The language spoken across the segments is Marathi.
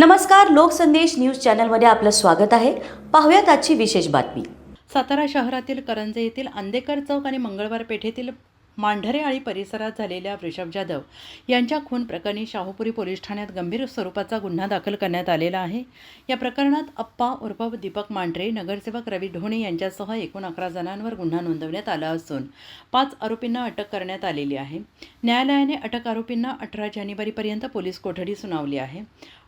नमस्कार लोकसंदेश न्यूज चॅनलमध्ये आपलं स्वागत आहे. पाहूयात आजची विशेष बातमी. सातारा शहरातील करंजे येथील आंदेकर चौक आणि मंगळवार पेठेतील मांढरेआळी परिसरात झालेल्या वृषभ जाधव यांच्या खून प्रकरणी शाहूपुरी पोलीस ठाण्यात गंभीर स्वरूपाचा गुन्हा दाखल करण्यात आलेला आहे. या प्रकरणात अप्पा उर्फ दीपक मांढरे नगरसेवक रवी ढोणे यांच्यासह एकूण अकरा जणांवर गुन्हा नोंदवण्यात आला असून पाच आरोपींना अटक करण्यात आलेली आहे. न्यायालयाने अटक आरोपींना अठरा जानेवारीपर्यंत पोलीस कोठडी सुनावली आहे.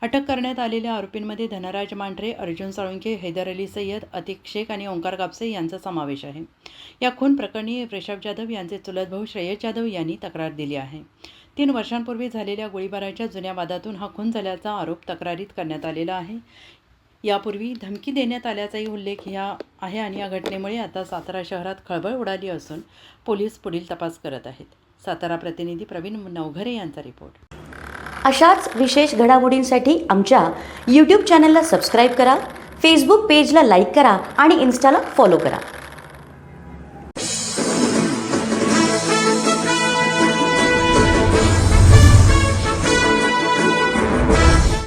अटक करण्यात आलेल्या आरोपींमध्ये धनराज मांढरे अर्जुन साळुंके हैदर अली सय्यद अतिक शेख आणि ओंकार कापसे यांचा समावेश आहे. या खून प्रकरणी वृषभ जाधव यांचे चुलत भाऊ श्रेयस जाधव यांनी तक्रार दिली आहे. तीन वर्षांपूर्वी झालेल्या गोळीबाराच्या जुन्या वादातून हा खून झाल्याचा आरोप तक्रारीत करण्यात आलेला आहे. यापूर्वी धमकी देण्यात आल्याचाही उल्लेख ह्या आहे आणि या घटनेमुळे आता सातारा शहरात खळबळ उडाली असून पोलीस पुढील तपास करत आहेत. सातारा प्रतिनिधी प्रवीण नवघरे यांचा रिपोर्ट. अशाच विशेष घडामोडींसाठी आमच्या यूट्यूब चॅनलला सबस्क्राईब करा फेसबुक पेजला लाईक करा आणि इन्स्टाला फॉलो करा.